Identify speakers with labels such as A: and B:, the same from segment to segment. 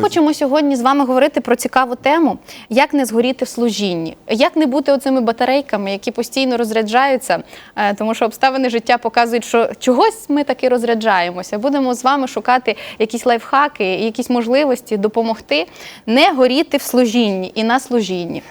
A: хочемо сьогодні з вами говорити про цікаву тему, як не згоріти в служінні, як не бути оцими батарейками, які постійно розряджаються, е, тому що обставини життя показують, що чогось ми таки розряджаємося. Будемо з вами шукати якісь лайфхаки, якісь можливості допомогти не горіти в служінні і на служінні.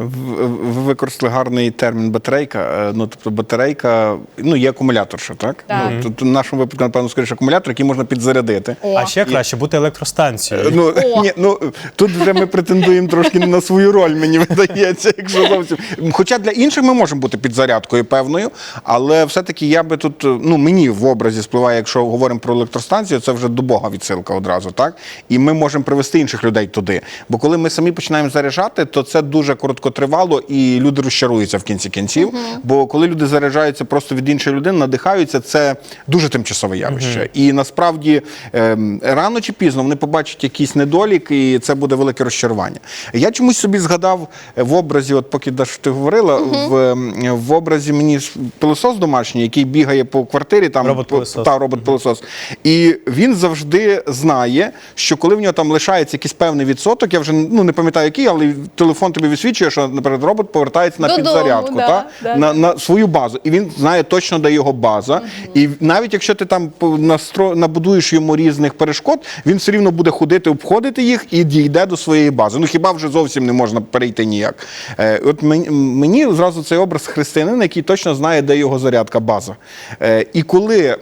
B: Ви використали гарний термін батарейка. Е, Ну, тобто батарейка, ну, є акумуляторша, так?
A: Так.
B: Ну, тут в нашому випадку, напевно, скоріше акумулятор, який можна підзарядити.
A: О.
C: А ще краще бути електростанцією.
B: Ну,
A: О.
B: ні, ну тут вже ми претендуємо трошки не на свою роль, мені видається, якщо зовсім. Хоча для інших ми можемо бути під зарядкою певною, але все-таки я би тут, ну мені в образі спливає, якщо говоримо про електростанцію, це вже до Бога відсилка одразу, так? І ми можемо привести інших людей туди. Бо коли ми самі починаємо заряджати, то це дуже короткотривало, і люди розчаруються в кінці кінців. Бо коли люди заряджаються просто від іншої людини, надихаються, це дуже тимчасове явище. І насправді ем, рано чи пізно вони побачать якийсь недолік, і це буде велике розчарування. Я чомусь собі згадав е, в образі, от поки Даша, ти говорила, в, ем, в образі мені пилосос домашній, який бігає по квартирі, там
C: Робот-пилосос.
B: та робот-пилосос. І він завжди знає, що коли в нього там лишається якийсь певний відсоток, я вже ну не пам'ятаю який, але телефон тобі висвічує, що наприклад робот повертається на
A: Додому,
B: підзарядку,
A: да,
B: та?
A: да.
B: На, на свою базу. І він знає точно, де його база. І навіть якщо ти там по- настро... набудуєш йому різних перешкод, він все рівно буде ходити, обходити їх і дійде до своєї бази. Ну хіба вже зовсім не можна перейти ніяк. Е, от мені, зразу цей образ християнина, який точно знає, де його зарядка, база. Е, і коли е,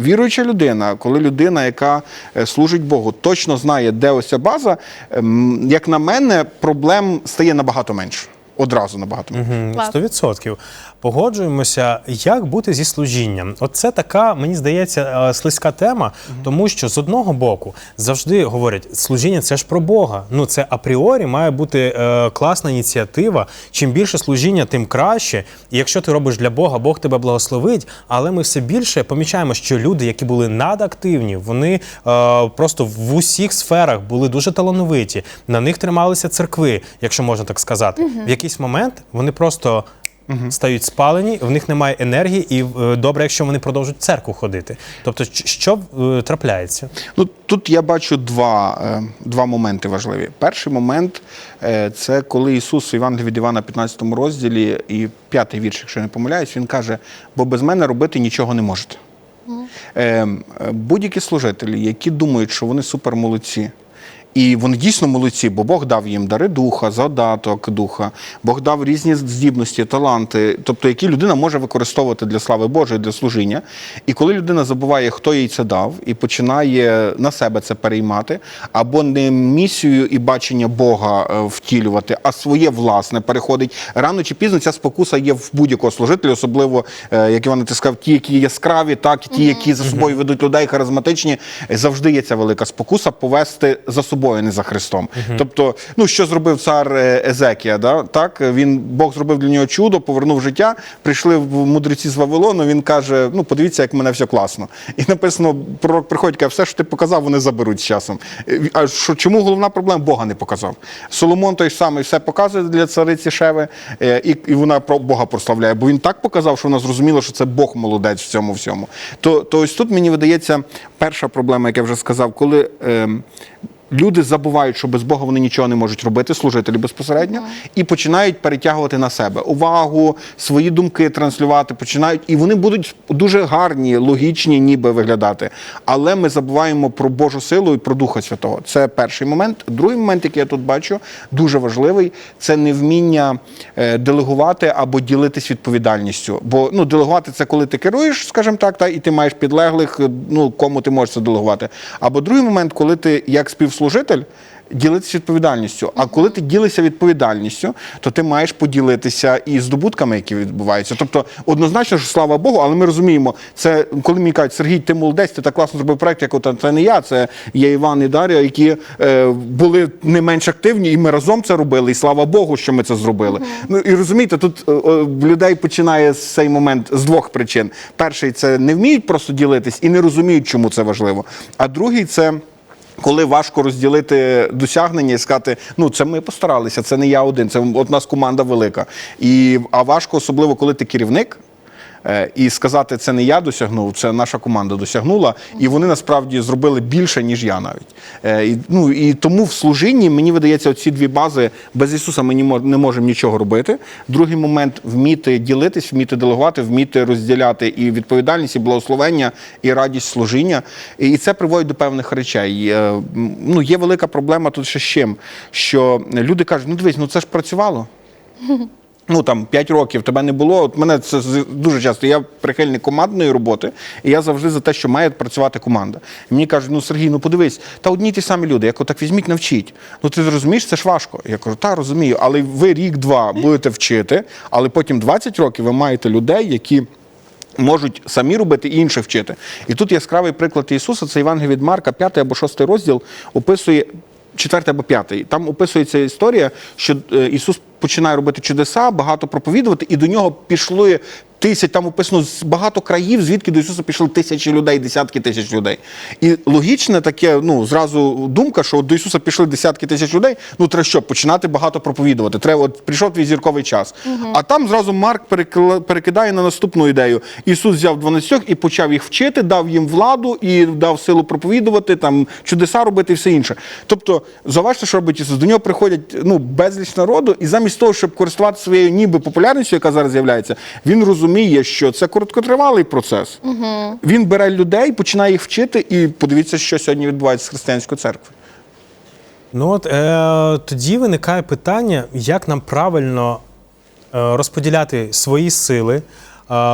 B: віруюча людина, коли людина, яка е, служить Богу, точно знає, де ось ця база, як на мене, проблем стає набагато менше. Одразу набагато.
C: Сто відсотків. Погоджуємося, як бути зі служінням. От це така, мені здається, е, слизька тема, тому що з одного боку завжди говорять, служіння це ж про Бога. Ну це апріорі має бути е, класна ініціатива. Чим більше служіння, тим краще. І якщо ти робиш для Бога, Бог тебе благословить. Але ми все більше помічаємо, що люди, які були надактивні, вони е, просто в усіх сферах були дуже талановиті. На них трималися церкви, якщо можна так сказати. В якийсь момент вони просто. Стають спалені, в них немає енергії, і е, добре, якщо вони продовжують в церкву ходити. Тобто, що е, трапляється?
B: Ну тут я бачу два, е, два моменти важливі. Перший момент е, це коли Ісус у Євангелії від Івана 15 розділі і п'ятий вірш, якщо я не помиляюсь, він каже: бо без мене робити нічого не можете. Е, е, Будь-які служителі, які думають, що вони супермолодці. І вони дійсно молодці, бо Бог дав їм дари духа, задаток духа, Бог дав різні здібності, таланти, тобто які людина може використовувати для слави Божої, для служіння. І коли людина забуває, хто їй це дав, і починає на себе це переймати, або не місію і бачення Бога е, втілювати, а своє власне переходить рано чи пізно. Ця спокуса є в будь-якого служителя, особливо е, як Іван ти сказав, ті, які яскраві, так і ті, які за собою ведуть людей, харизматичні, завжди є ця велика спокуса повести за собою, а не за Христом. Тобто, ну що зробив цар е, Езекія? Да? Так він Бог зробив для нього чудо, повернув життя. Прийшли в мудреці з Вавилону. Він каже: Ну, подивіться, як мене все класно. І написано, пророк приходить, каже, все, що ти показав, вони заберуть з часом. Е, А що чому головна проблема? Бога не показав. Соломон той самий все показує для цариці Шеви, е, і, і вона про Бога прославляє. Бо він так показав, що вона зрозуміла, що це Бог молодець в цьому всьому. То, то ось тут мені видається перша проблема, як я вже сказав, коли. ем, Люди забувають, що без Бога вони нічого не можуть робити, служителі безпосередньо, і починають перетягувати на себе увагу, свої думки транслювати, починають, і вони будуть дуже гарні, логічні, ніби виглядати. Але ми забуваємо про Божу силу і про Духа Святого. Це перший момент. Другий момент, який я тут бачу, дуже важливий, це невміння е, делегувати або ділитись відповідальністю. Бо ну, делегувати це коли ти керуєш, скажімо так, та і ти маєш підлеглих, ну кому ти можеш це делегувати. Або другий момент, коли ти як співслужитель. Ділитися відповідальністю. А коли ти ділишся відповідальністю, то ти маєш поділитися і здобутками, які відбуваються. Тобто, однозначно, що слава Богу, але ми розуміємо, це коли мені кажуть, Сергій, ти молодець, ти так класно зробив проект, як от це не я, це є Іван і Дар'я, які е, були не менш активні, і ми разом це робили. І слава Богу, що ми це зробили. Ну і розумієте, тут е, е, в людей починає цей момент з двох причин: перший це не вміють просто ділитись і не розуміють, чому це важливо. А другий це. Коли важко розділити досягнення і сказати, ну це ми постаралися, це не я один, це от нас команда велика. І, а важко, особливо коли ти керівник. Е, І сказати, це не я досягнув, це наша команда досягнула. І вони насправді зробили більше, ніж я навіть. Е, І, ну, і тому в служінні мені видається, оці дві бази без Ісуса ми не можемо нічого робити. Другий момент вміти ділитись, вміти делегувати, вміти розділяти і відповідальність, і благословення, і радість служіння. І це приводить до певних речей. Е, Ну, є велика проблема тут ще з чим, що люди кажуть, ну дивись, ну це ж працювало. Ну там 5 років тебе не було. От мене це дуже часто. Я прихильник командної роботи, і я завжди за те, що має працювати команда. І мені кажуть, ну Сергій, ну подивись, та одні ті самі люди. Я так візьміть, навчіть. Ну ти розумієш, це ж важко. Я кажу, та розумію, але ви рік-два будете вчити, але потім 20 років ви маєте людей, які. Можуть самі робити і інших вчити. І тут яскравий приклад Ісуса, це Євангеліє від Марка, 5 або 6 розділ, описує четвертий або п'ятий. Там описується історія, що е, Ісус починає робити чудеса, багато проповідувати, і до нього пішли тисяч, там описано з багато країв, звідки до Ісуса пішли тисячі людей, десятки тисяч людей. І логічне таке, ну зразу думка, що от до Ісуса пішли десятки тисяч людей. Ну треба що, починати багато проповідувати. Треба, от прийшов твій зірковий час. А там зразу Марк перекидає на наступну ідею. Ісус взяв 12 і почав їх вчити, дав їм владу і дав силу проповідувати, там чудеса робити і все інше. Тобто, зауважте, що робить Ісус. До нього приходять ну, безліч народу, і замість того, щоб користуватися своєю ніби популярністю, яка зараз з'являється, він розуміє, що це короткотривалий процес. Він бере людей, починає їх вчити, і подивіться, що сьогодні відбувається з християнською церквою.
C: Ну от е, тоді виникає питання, як нам правильно е, розподіляти свої сили.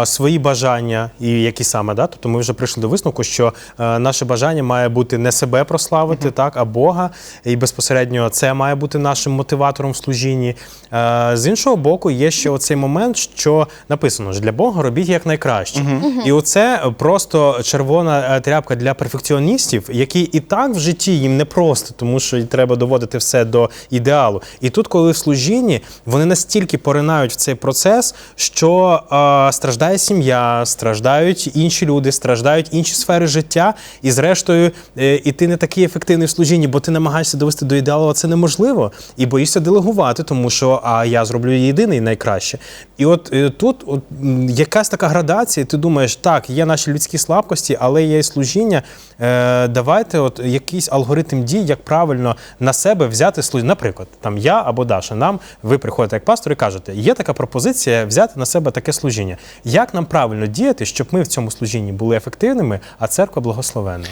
C: Свої бажання і які саме, да? тобто ми вже прийшли до висновку, що е, наше бажання має бути не себе прославити, так, а Бога, і безпосередньо це має бути нашим мотиватором в служінні. Е, з іншого боку, є ще оцей момент, що написано ж для Бога робіть як найкраще. І оце просто червона е, тряпка для перфекціоністів, які і так в житті їм не просто, тому що треба доводити все до ідеалу. І тут, коли в служінні, вони настільки поринають в цей процес, що е, страждає сім'я, страждають інші люди, страждають інші сфери життя, і зрештою, е, і ти не такий ефективний в служінні, бо ти намагаєшся довести до ідеалу, а це неможливо. І боїшся делегувати, тому що а я зроблю єдиний найкраще. І от е, тут от, якась така градація, ти думаєш, так, є наші людські слабкості, але є і служіння. Е, давайте от якийсь алгоритм дій, як правильно на себе взяти служіння. Наприклад, там я або Даша, нам ви приходите як пастор і кажете, є така пропозиція взяти на себе таке служіння. Як нам правильно діяти, щоб ми в цьому служінні були ефективними, а церква благословенна?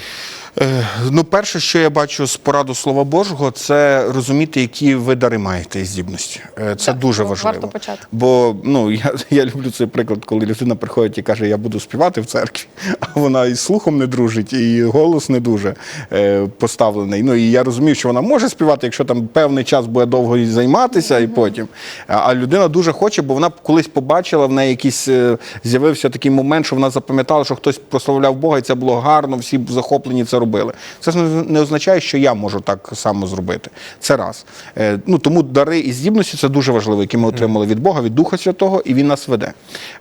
B: Е, Ну, перше, що я бачу з пораду Слова Божого, це розуміти, які ви дари маєте і здібності. Е, Це
A: Так,
B: дуже важливо.
A: варто почати.
B: Бо ну я, я люблю цей приклад, коли людина приходить і каже, я буду співати в церкві, а вона і слухом не дружить, і голос не дуже е, поставлений. Ну і я розумію, що вона може співати, якщо там певний час буде довго їй займатися, і потім. А, людина дуже хоче, бо вона колись побачила в неї якийсь з'явився такий момент, що вона запам'ятала, що хтось прославляв Бога, і це було гарно, всі захоплені це робили. Це ж не- означає, що я можу так само зробити. Це раз. Е, ну тому дари і здібності це дуже важливо, які ми отримали від Бога, від Духа Святого, і він нас веде.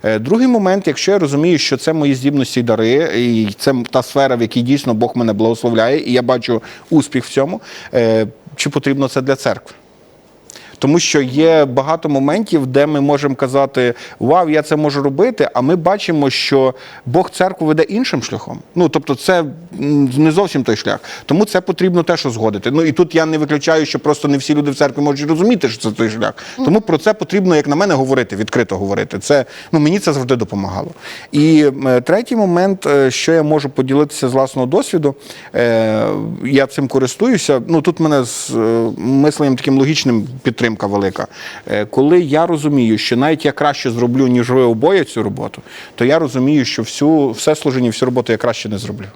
B: Е, другий момент, якщо я розумію, що це мої здібності і дари, і це та сфера, в якій дійсно Бог мене благословляє, і я бачу успіх в цьому, е, чи потрібно це для церкви? Тому що є багато моментів, де ми можемо казати Вау, я це можу робити. А ми бачимо, що Бог церкву веде іншим шляхом. Ну тобто, це не зовсім той шлях. Тому це потрібно теж узгодити. Ну і тут я не виключаю, що просто не всі люди в церкві можуть розуміти, що це той шлях. Тому про це потрібно, як на мене, говорити, відкрито говорити. Це ну мені це завжди допомагало. І е, третій момент, е, що я можу поділитися з власного досвіду, е, я цим користуюся. Ну тут мене з мисленням таким логічним підтримка велика. Е, Коли я розумію, що навіть я краще зроблю, ніж ви обоє цю роботу, то я розумію, що всю все служення, всю роботу я краще не зроблю.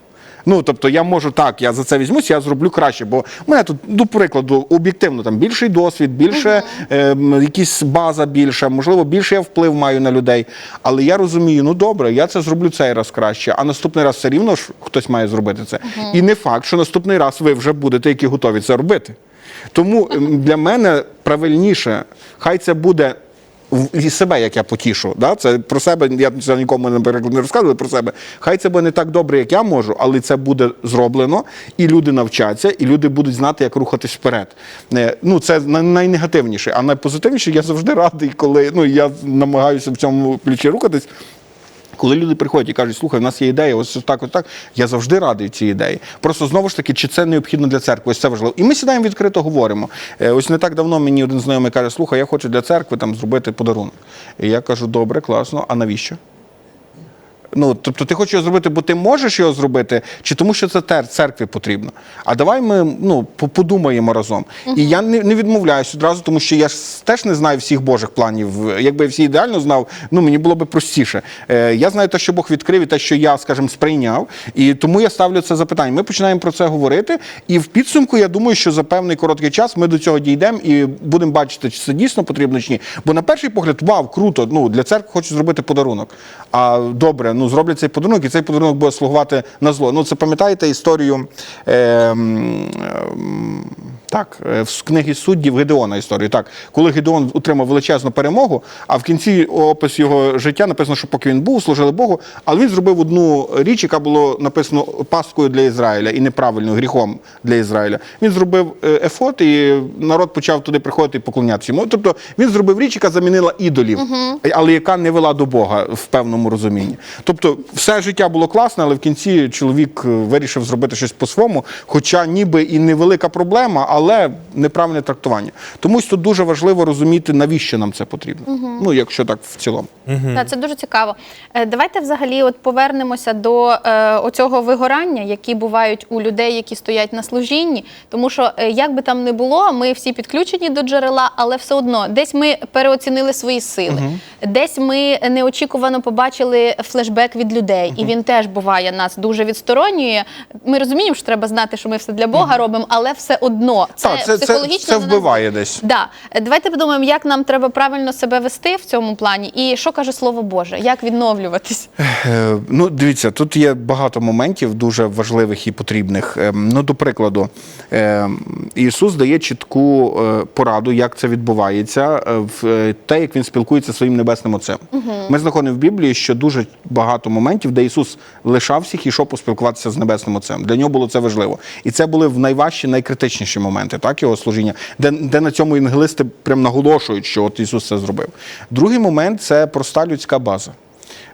B: Ну, тобто я можу так, я за це візьмусь, я зроблю краще. Бо в мене тут, до прикладу, об'єктивно там більший досвід, більше е, якісь база більша, можливо, більше я вплив маю на людей. Але я розумію, ну добре, я це зроблю цей раз краще, а наступний раз все рівно ж хтось має зробити це. І не факт, що наступний раз ви вже будете, які готові це робити. Тому для мене правильніше, хай це буде. І себе, як я потішу. Да? Це про себе, я це нікому наприклад, не розказую про себе. Хай це буде не так добре, як я можу, але це буде зроблено, і люди навчаться, і люди будуть знати, як рухатись вперед. Е, Ну, це найнегативніше. А найпозитивніше я завжди радий, коли ну, я намагаюся в цьому ключі рухатись. Коли люди приходять і кажуть, слухай, у нас є ідея, ось так, ось так, я завжди радий цій ідеї. Просто знову ж таки, чи це необхідно для церкви, ось це важливо. І ми сідаємо відкрито говоримо. Е, Ось не так давно мені один знайомий каже, слухай, я хочу для церкви там зробити подарунок. І я кажу, добре, класно, а навіщо? Ну, тобто ти хочеш його зробити, бо ти можеш його зробити, чи тому, що це церкві потрібно. А давай ми ну, подумаємо разом. І я не, не відмовляюсь одразу, тому що я ж теж не знаю всіх Божих планів. Якби я всі ідеально знав, ну мені було би простіше. Е, я знаю те, що Бог відкрив, і те, що я, скажімо, сприйняв. І тому я ставлю це запитання. Ми починаємо про це говорити. І в підсумку я думаю, що за певний короткий час ми до цього дійдемо і будемо бачити, чи це дійсно потрібно чи ні. Бо на перший погляд, вау, круто. Ну для церкви хочу зробити подарунок. А добре, ну зроблять цей подарунок, і цей подарунок буде слугувати на зло. Ну це пам'ятаєте історію. Е, ем, так, е, в книгі суддів Гедеона історію. Так, коли Гедеон отримав величезну перемогу, а в кінці опис його життя написано, що поки він був, служили Богу, але він зробив одну річ, яка було написано пасткою для Ізраїля і неправильною гріхом для Ізраїля. Він зробив е, ефот, і народ почав туди приходити і поклонятися йому. Тобто він зробив річ, яка замінила ідолів, але яка не вела до Бога в певному розумінні. Тобто, все життя було класне, але в кінці чоловік е, вирішив зробити щось по-своєму, хоча ніби і невелика проблема, але неправильне трактування. Тому тут дуже важливо розуміти, навіщо нам це потрібно. Ну, якщо так в цілому.
A: Так, це дуже цікаво. Е, Давайте взагалі от повернемося до е, оцього вигорання, які бувають у людей, які стоять на служінні. Тому що, е, як би там не було, ми всі підключені до джерела, але все одно десь ми переоцінили свої сили, десь ми неочікувано побачили флешбек від людей, і він теж буває нас дуже відсторонює. Ми розуміємо, що треба знати, що ми все для Бога робимо, але все одно це,
B: Так, це- це-
A: психологічно
B: це
A: нас
B: вбиває десь.
A: Да. Давайте подумаємо, як нам треба правильно себе вести в цьому плані, і що каже Слово Боже, як відновлюватись.
B: Е, Ну, дивіться, тут є багато моментів дуже важливих і потрібних. Е, Ну, до прикладу, е, Ісус дає чітку е, пораду, як це відбувається, е, в те, як він спілкується зі своїм небесним отцем. Ми знаходимо в Біблії, що дуже багато моментів, де Ісус лишав всіх і йшов поспілкуватися з небесним отцем. Для нього було це важливо. І це були в найважчі, найкритичніші моменти, так, його служіння, де, де на цьому євангелисти прям наголошують, що от Ісус це зробив. Другий момент це проста людська база.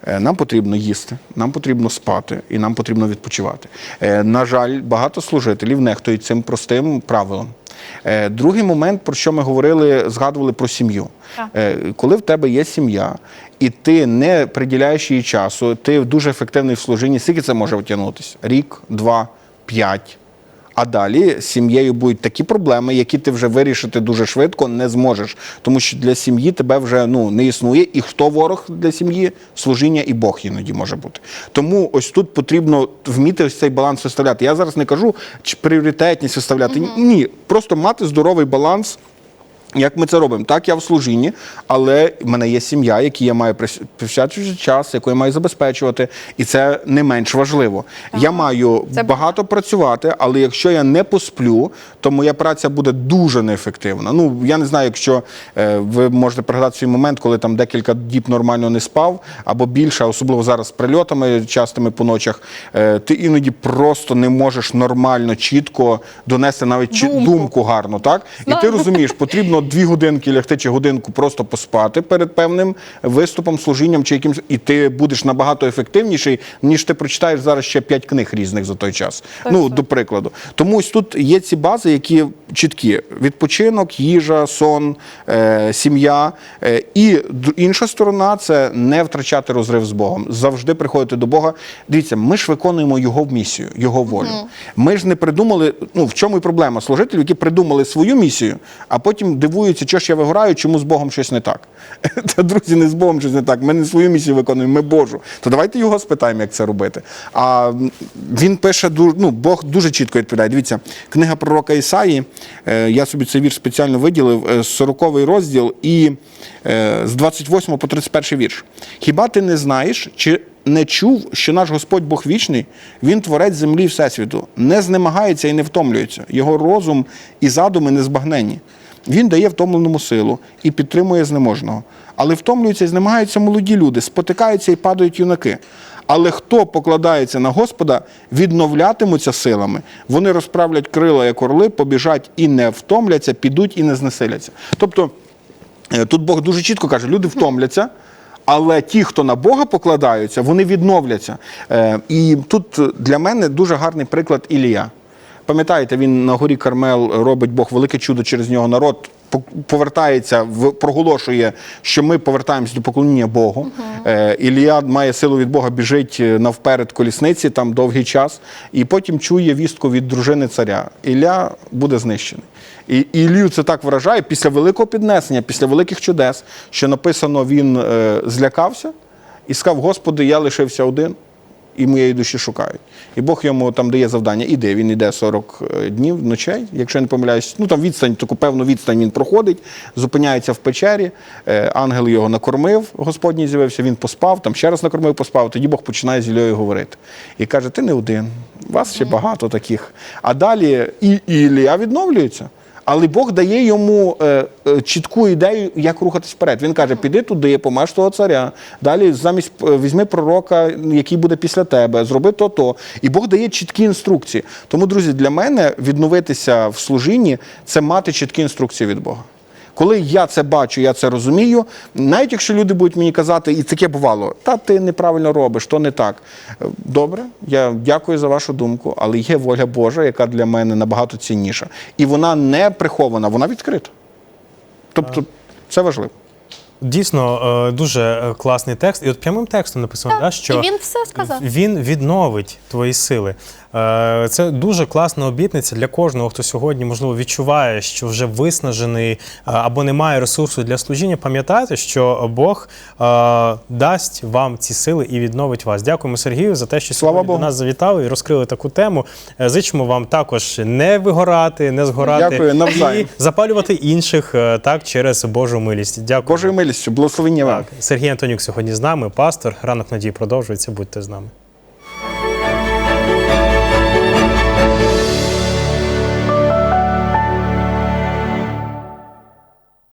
B: Е, Нам потрібно їсти, нам потрібно спати і нам потрібно відпочивати. Е, На жаль, багато служителів нехтують цим простим правилом. Е, Другий момент, про що ми говорили, згадували про сім'ю.
A: Так.
B: Коли в тебе є сім'я, і ти не приділяєш їй часу, ти дуже ефективний в служінні, скільки це може втягнутися? Рік, два, п'ять. А далі з сім'єю будуть такі проблеми, які ти вже вирішити дуже швидко не зможеш. Тому що для сім'ї тебе вже ну, не існує. І хто ворог для сім'ї? Служіння і Бог іноді може бути. Тому ось тут потрібно вміти ось цей баланс виставляти. Я зараз не кажу, чи пріоритетність виставляти. Ні, просто мати здоровий баланс. Як ми це робимо? Так, я в служінні, але в мене є сім'я, якій я маю прис- присвячувати час, яку я маю забезпечувати, і це не менш важливо. Я маю
A: Це
B: багато працювати, але якщо я не посплю, то моя праця буде дуже неефективна. Ну я не знаю, якщо е, ви можете пригадати свій момент, коли там декілька діб нормально не спав, або більше, особливо зараз з прильотами частими по ночах, е, ти іноді просто не можеш нормально, чітко донести навіть
A: Думку.
B: думку гарно, так? І ти розумієш, потрібно дві годинки лягти чи годинку просто поспати перед певним виступом, служінням чи якимось, і ти будеш набагато ефективніший, ніж ти прочитаєш зараз ще п'ять книг різних за той час. Ну, до прикладу. Тому ось тут є ці бази, які чіткі: відпочинок, їжа, сон, е, сім'я. Е, і інша сторона це не втрачати розрив з Богом. Завжди приходити до Бога. Дивіться, ми ж виконуємо його місію, його волю. Ми ж не придумали, ну в чому і проблема служителів, які придумали свою місію, а потім дивуються, що ж я вигораю, чому з Богом щось не так. Та друзі, не з Богом щось не так. Ми не свою місію виконуємо, ми Божу. То давайте його спитаємо, як це робити. А він пише ну, Бог дуже чітко відповідає. Дивіться, книга пророка Ісаї. е, Я собі цей вірш спеціально виділив, е, 40 розділ і е, з 28 по 31 вірш. Хіба ти не знаєш, чи не чув, що наш Господь Бог вічний, Він творець землі всесвіту, не знемагається і не втомлюється. Його розум і задуми не збагнені. Він дає втомленому силу і підтримує знеможного. Але втомлюються і знемагаються молоді люди, спотикаються і падають юнаки. Але хто покладається на Господа, відновлятимуться силами. Вони розправлять крила, як орли, побіжать і не втомляться, підуть і не знесиляться. Тобто е, тут Бог дуже чітко каже: люди втомляться. Але ті, хто на Бога покладаються, вони відновляться. Е, І тут для мене дуже гарний приклад Ілія. Пам'ятаєте, він на горі Кармел робить Бог велике чудо через нього народ. Повертається, проголошує, що ми повертаємося до поклоніння Богу. Е, Ілія має силу від Бога, біжить е, навперед колісниці, там довгий час, і потім чує вістку від дружини царя. Ілля буде знищений. І і Ілію це так вражає після великого піднесення, після великих чудес, що написано, він е, злякався і сказав: Господи, я лишився один і моєї душі шукають. І Бог йому там дає завдання. Іде, він іде 40 днів ночей, якщо я не помиляюсь, ну там відстань, таку певну відстань він проходить, зупиняється в печері, е, ангел його накормив, Господній з'явився, він поспав, там ще раз накормив, поспав. Тоді Бог починає з Іллею говорити. І каже: Ти не один, вас ще багато таких. А далі і, і Ілля відновлюється. Але Бог дає йому е, е, чітку ідею, як рухатись вперед. Він каже: піди туди, помаж того царя. Далі замість е, візьми пророка, який буде після тебе, зроби то, то. І Бог дає чіткі інструкції. Тому, друзі, для мене відновитися в служінні це мати чіткі інструкції від Бога. Коли я це бачу, я це розумію, навіть якщо люди будуть мені казати, і таке бувало, та ти неправильно робиш, то не так. Добре, я дякую за вашу думку, але є воля Божа, яка для мене набагато цінніша. І вона не прихована, вона відкрита. Тобто, це важливо.
C: Дійсно, е, дуже е, класний текст. І от прямим текстом написано, да, що
A: І він все сказав.
C: він відновить твої сили. Е, Це дуже класна обітниця для кожного, хто сьогодні, можливо, відчуває, що вже виснажений або не має ресурсу для служіння. Пам'ятайте, що Бог дасть вам ці сили і відновить вас. Дякуємо Сергію за те, що сьогодні
B: Богу.
C: до нас завітали і розкрили таку тему. Зичимо вам також не вигорати, не згорати
B: Дякую,
C: і запалювати інших так через Божу милість. Дякую.
B: Божою милістю, благословення вам.
C: Сергій Антонюк сьогодні з нами, пастор. Ранок надії продовжується. Будьте з нами.